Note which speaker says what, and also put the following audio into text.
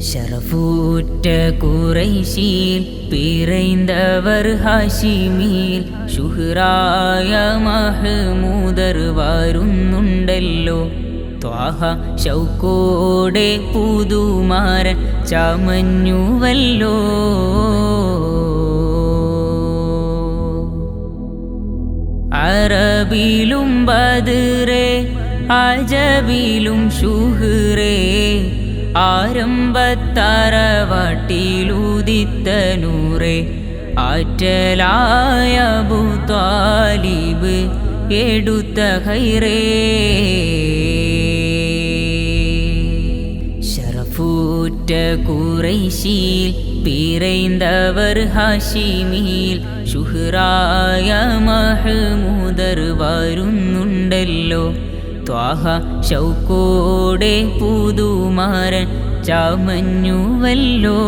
Speaker 1: ഷറഫൂറ്റ കുറൈശീൽ പിറൈന്തവർ ഹാഷിമീൽ ഷുഹറായ മഹമൂദർ വരുന്നുണ്ടല്ലോ. ത്വാഹ ശൗക്കോടെ പുതുമാരൻ ചമഞ്ഞുവല്ലോ. അറബിലും ബദറേ അജബിലും ഷുഹറേ ആരംഭത്തറവാട്ടിലുദിത്തനൂറേ ആറ്റലായ ബുത്താലിബ് എടുത്ത ഹൈറേ. ഷറഫൂറ്റ കുറൈശീൽ പിറൈന്തവർ ഹാഷിമിയിൽ ഷുഹറായ മഹമൂദർ വരുന്നുണ്ടല്ലോ. ത്വാഹ ശൗക്കോടെ പുതുമാരൻ ചമഞ്ഞുവല്ലോ.